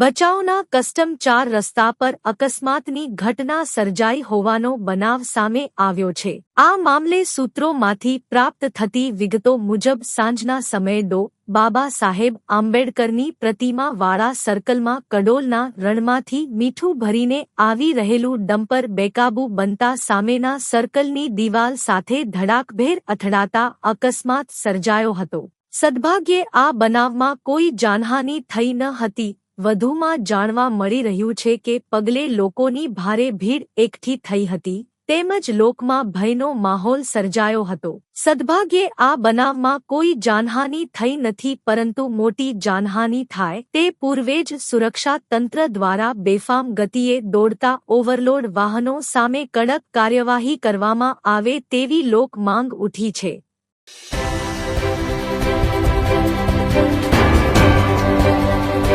ભચાઉના custom ચાર રસ્તા પર અકસ્માતની ઘટના સર્જાઈ હોવાનો બનાવ સામે આવ્યો છે. આ મામલે સૂત્રોમાંથી પ્રાપ્ત થતી વિગતો મુજબ સાંજના સમયે દો બાબા સાહેબ આંબેડકરની પ્રતિમા વાળા સર્કલમાં કડોલના રણમાંથી મીઠું ભરીને આવી રહેલું ડમ્પર બેકાબુ બનતા સામેના સર્કલની દિવાલ સાથે ધડાકભેર અથડાતા અકસ્માત સર્જાયો હતો. સદભાગ્યે આ બનાવમાં કોઈ જાનહાની થઈ ન હતી. વધુમાં જાણવા મળી રહ્યું છે કે પગલે લોકોની ભારે ભીડ એકઠી થઈ હતી, તેમજ લોકમાં ભયનો માહોલ સર્જાયો હતો. સદભાગ્યે આ બનાવમાં કોઈ જાનહાની થઈ નથી, પરંતુ મોટી જાનહાની થાય તે પૂર્વે જ સુરક્ષા તંત્ર દ્વારા બેફામ ગતિએ દોડતા ઓવરલોડ વાહનો સામે કડક કાર્યવાહી કરવામાં આવે તેવી લોક માંગ ઉઠી છે.